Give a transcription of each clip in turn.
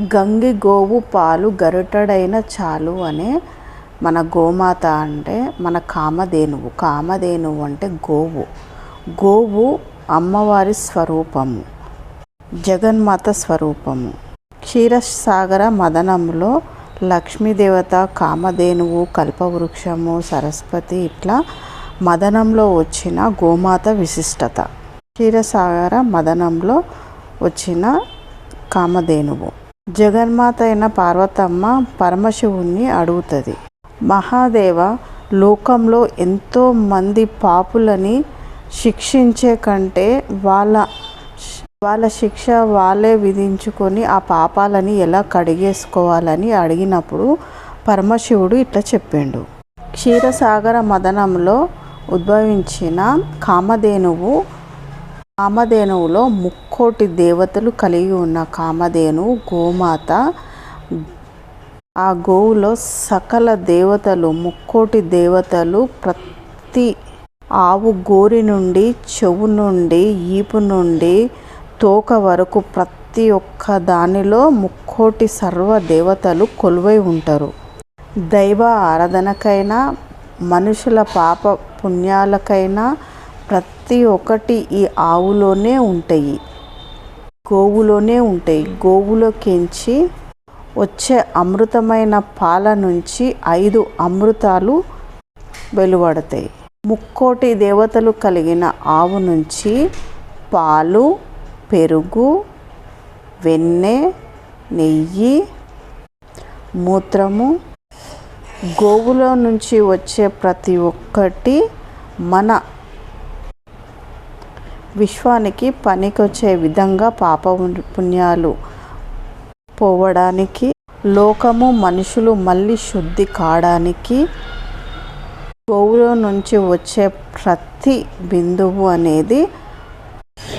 గంగి గోవు పాలు గరిటెడైన చాలు అనే మన గోమాత అంటే మన కామధేనువు. కామధేనువు అంటే గోవు. గోవు అమ్మవారి స్వరూపము. జగన్మాత స్వరూపము. క్షీరసాగర మదనంలో లక్ష్మీదేవత కామధేనువు కల్పవృక్షము సరస్వతి ఇట్లా మదనంలో వచ్చిన గోమాత విశిష్టత. క్షీరసాగర మదనంలో వచ్చిన కామధేనువు. జగన్మాత అయిన పార్వతమ్మ పరమశివుణ్ణి అడుగుతుంది. మహాదేవ లోకంలో ఎంతో మంది పాపులని శిక్షించే కంటే వాళ్ళ వాళ్ళ శిక్ష వాళ్ళే విధించుకొని ఆ పాపాలని ఎలా కడిగేసుకోవాలని అడిగినప్పుడు పరమశివుడు ఇట్లా చెప్పిండు. క్షీరసాగర మదనంలో ఉద్భవించిన కామధేనువు కామధేనువులో ముక్కోటి దేవతలు కలిగి ఉన్న కామధేనువు గోమాత. ఆ గోవులో సకల దేవతలు ముక్కోటి దేవతలు ప్రతి ఆవు గోరి నుండి చెవు నుండి ఈపు నుండి తోక వరకు ప్రతి ఒక్క దానిలో ముక్కోటి సర్వ దేవతలు కొలువై ఉంటారు. దైవ ఆరాధనకైనా మనుషుల పాప పుణ్యాలకైనా ప్రతి ఒక్కటి ఈ ఆవులోనే ఉంటాయి. గోవులోనే ఉంటాయి. గోవులోకించి వచ్చే అమృతమైన పాల నుంచి ఐదు అమృతాలు వెలువడతాయి. ముక్కోటి దేవతలు కలిగిన ఆవు నుంచి పాలు పెరుగు వెన్నె నెయ్యి మూత్రము గోవులో నుంచి వచ్చే ప్రతి ఒక్కటి మన విశ్వానికి పనికొచ్చే విధంగా పాప పుణ్యాలు పోవడానికి లోకము మనుషులు మళ్ళీ శుద్ధి కావడానికి గోవులో నుంచి వచ్చే ప్రతి బిందువు అనేది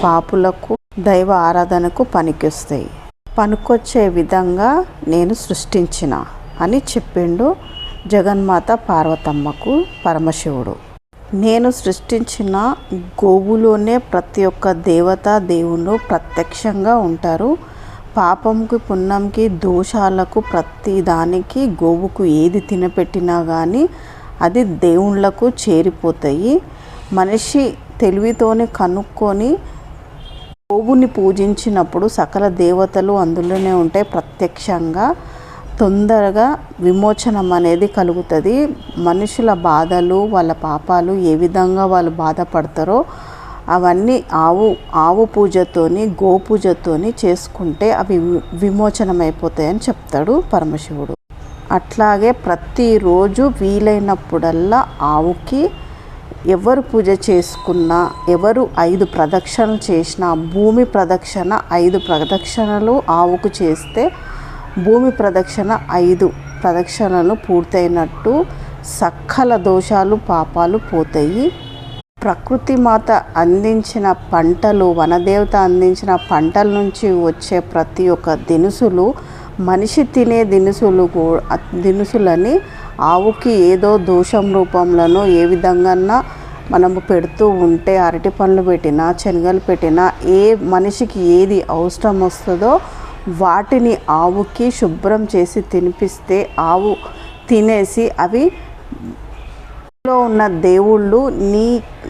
పాపులకు దైవ ఆరాధనకు పనికొస్తాయి. పనికొచ్చే విధంగా నేను సృష్టించిన అని చెప్పిండు జగన్మాత పార్వతమ్మకు పరమశివుడు. నేను సృష్టించిన గోవులోనే ప్రతి ఒక్క దేవత దేవుళ్ళు ప్రత్యక్షంగా ఉంటారు. పాపంకి పుణ్యంకి దోషాలకు ప్రతి దానికి గోవుకు ఏది తినపెట్టినా కానీ అది దేవుళ్ళకు చేరిపోతాయి. మనిషి తెలివితోనే కనుక్కొని గోవుని పూజించినప్పుడు సకల దేవతలు అందులోనే ఉంటాయి ప్రత్యక్షంగా. తొందరగా విమోచనం అనేది కలుగుతుంది. మనుషుల బాధలు వాళ్ళ పాపాలు ఏ విధంగా వాళ్ళు బాధపడతారో అవన్నీ ఆవు ఆవు పూజతోని గోపూజతోని చేసుకుంటే అవి విమోచనం అయిపోతాయని చెప్తాడు పరమశివుడు. అట్లాగే ప్రతిరోజు వీలైనప్పుడల్లా ఆవుకి ఎవరు పూజ చేసుకున్నా ఎవరు ఐదు ప్రదక్షిణలు చేసినా భూమి ప్రదక్షిణ ఐదు ప్రదక్షిణలు ఆవుకు చేస్తే భూమి ప్రదక్షిణ ఐదు ప్రదక్షిణలు పూర్తయినట్టు సకల దోషాలు పాపాలు పోతాయి. ప్రకృతి మాత అందించిన పంటలు వనదేవత అందించిన పంటల నుంచి వచ్చే ప్రతి ఒక్క దినుసులు మనిషి తినే దినుసులు దినుసులని ఆవుకి ఏదో దోషం రూపంలోనో ఏ విధంగా మనము పెడుతూ ఉంటే అరటి పండ్లు పెట్టినా శనగలు పెట్టినా ఏ మనిషికి ఏది అవసరం వస్తుందో వాటిని ఆవుకి శుభ్రం చేసి తినిపిస్తే ఆవు తినేసి అవి లో ఉన్న దేవుళ్ళు నీ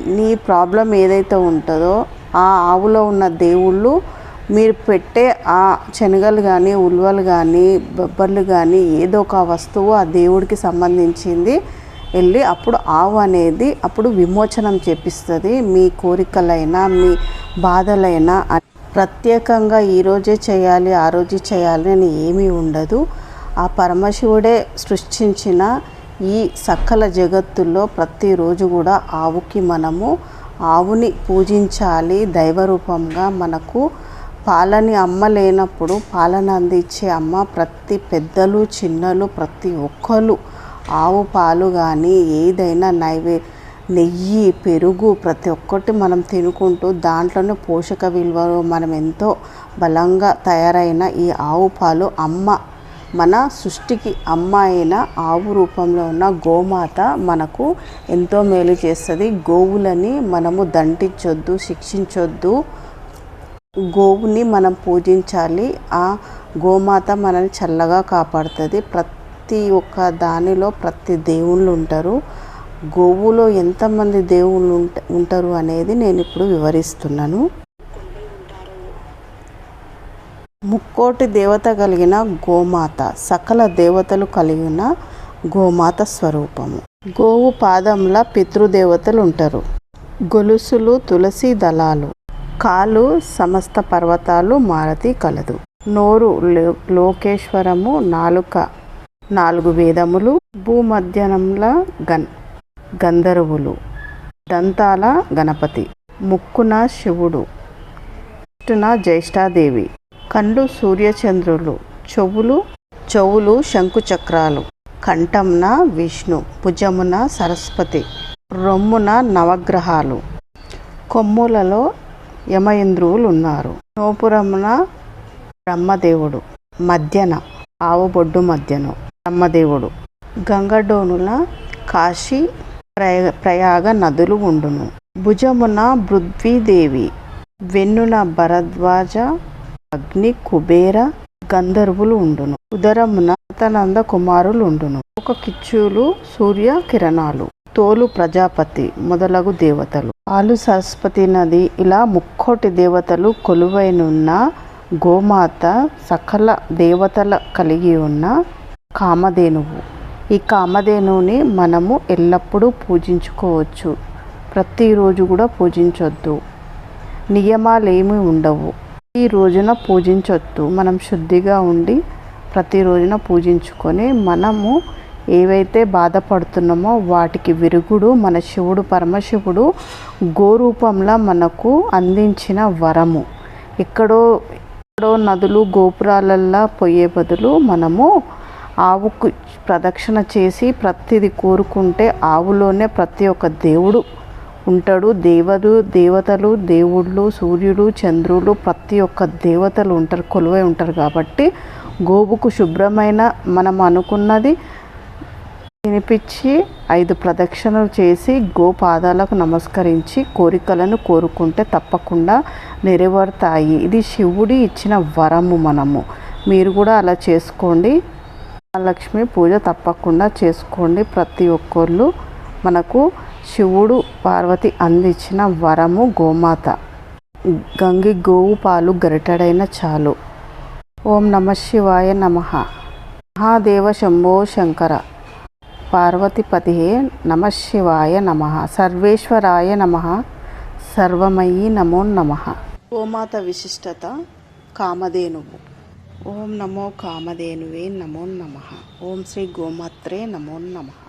నీ ప్రాబ్లం ఏదైతే ఉంటుందో ఆ ఆవులో ఉన్న దేవుళ్ళు మీరు పెట్టే ఆ శనగలు కానీ ఉల్వలు కానీ బొబ్బర్లు కానీ ఏదో ఒక వస్తువు ఆ దేవుడికి సంబంధించింది వెళ్ళి అప్పుడు ఆవు అనేది అప్పుడు విమోచనం చేపిస్తుంది. మీ కోరికలైనా మీ బాధలైనా ప్రత్యేకంగా ఈరోజే చేయాలి ఆ రోజు చేయాలి అని ఏమీ ఉండదు. ఆ పరమశివుడే సృష్టించిన ఈ సకల జగత్తుల్లో ప్రతిరోజు కూడా ఆవుకి మనము ఆవుని పూజించాలి. దైవరూపంగా మనకు పాలని అమ్మ లేనప్పుడు పాలన అందించే అమ్మ ప్రతి పెద్దలు చిన్నలు ప్రతి ఒక్కరు ఆవు పాలు కానీ ఏదైనా నైవే నెయ్యి పెరుగు ప్రతి ఒక్కటి మనం తినుకుంటూ దాంట్లోనే పోషక విలువలు మనం ఎంతో బలంగా తయారైన ఈ ఆవు పాలు అమ్మ మన సృష్టికి అమ్మ అయిన ఆవు రూపంలో ఉన్న గోమాత మనకు ఎంతో మేలు చేస్తుంది. గోవులని మనము దండించొద్దు శిక్షించొద్దు. గోవుని మనం పూజించాలి. ఆ గోమాత మనల్ని చల్లగా కాపాడుతుంది. ప్రతి ఒక్క దానిలో ప్రతి దేవుళ్ళు ఉంటారు. గోవులో ఎంతమంది దేవుళ్ళు ఉంట ఉంటారు అనేది నేను ఇప్పుడు వివరిస్తున్నాను. ముక్కోటి దేవత కలిగిన గోమాత సకల దేవతలు కలిగిన గోమాత స్వరూపము. గోవు పాదంలో పితృదేవతలు ఉంటారు. గొలుసులు తులసి దళాలు కాలు సమస్త పర్వతాలు మారతి కలదు. నోరు లో- లోకేశ్వరము నాలుక నాలుగు వేదములు భూమధ్యాహ్నంల గన్ గంధర్వులు. దంతాల గణపతి. ముక్కున శివుడు. ఇష్టున జ్యేష్ఠాదేవి. కండ్లు సూర్యచంద్రులు. చెవులు చెవులు శంకుచక్రాలు. కంఠంన విష్ణు. భుజమున సరస్వతి. రొమ్మున నవగ్రహాలు. కొమ్ములలో యమయింద్రువులు ఉన్నారు నోపురమున బ్రహ్మదేవుడు. మధ్యన ఆవుబొడ్డు మధ్యను బ్రహ్మదేవుడు. గంగడోనుల కాశీ ప్రయ ప్రయాగ నదులు ఉండును. భుజమున పృథ్వీదేవి వెన్నున భరద్వాజ అగ్ని కుబేర గంధర్వులు ఉండును. ఉదరమున తనంద కుమారులు ఉండును. ఒక కిచ్చులు సూర్య కిరణాలు. తోలు ప్రజాపతి మొదలగు దేవతలు. ఆలు సరస్వతి నది ఇలా ముక్కోటి దేవతలు కొలువైనున్న గోమాత సకల దేవతల కలిగి ఉన్న కామధేనువు. ఈ కామధేనువుని మనము ఎల్లప్పుడూ పూజించుకోవచ్చు. ప్రతిరోజు కూడా పూజించొద్దు. నియమాలు ఏమీ ఉండవు. ఈ రోజున పూజించొద్దు. మనం శుద్ధిగా ఉండి ప్రతి రోజున పూజించుకొని మనము ఏవైతే బాధపడుతున్నామో వాటికి విరుగుడు మన శివుడు పరమశివుడు గోరూపంలో మనకు అందించిన వరము. ఎక్కడో ఎక్కడో నదులు గోపురాలల్లా పోయే బదులు మనము ఆవుకు ప్రదక్షిణ చేసి ప్రతిది కోరుకుంటే ఆవులోనే ప్రతి ఒక్క దేవుడు ఉంటాడు. దేవదు దేవతలు దేవుళ్ళు సూర్యుడు చంద్రులు ప్రతి ఒక్క దేవతలు ఉంటారు కొలువై ఉంటారు కాబట్టి గోవుకు శుభ్రమైన మనం అనుకున్నది తినిపించి ఐదు ప్రదక్షిణలు చేసి గోపాదాలకు నమస్కరించి కోరికలను కోరుకుంటే తప్పకుండా నెరవేరుతాయి. ఇది శివుడి ఇచ్చిన వరము మనము. మీరు కూడా అలా చేసుకోండి. మహాలక్ష్మి పూజ తప్పకుండా చేసుకోండి. ప్రతి ఒక్కళ్ళు మనకు శివుడు పార్వతి అందించిన వరము గోమాత. గంగి గోవు పాలు గరిటెడైన చాలు. ఓం నమ శివాయ నమ. మహాదేవ శంభో శంకర. పార్వతిపతి నమ శివాయ నమ. సర్వేశ్వరాయ నమ. సర్వమయీ నమో నమ. గోమాత విశిష్టత కామధేనువు. ఓం నమో కామధేనువే నమో నమ. ఓం శ్రీ గోమాత్రే నమో నమః.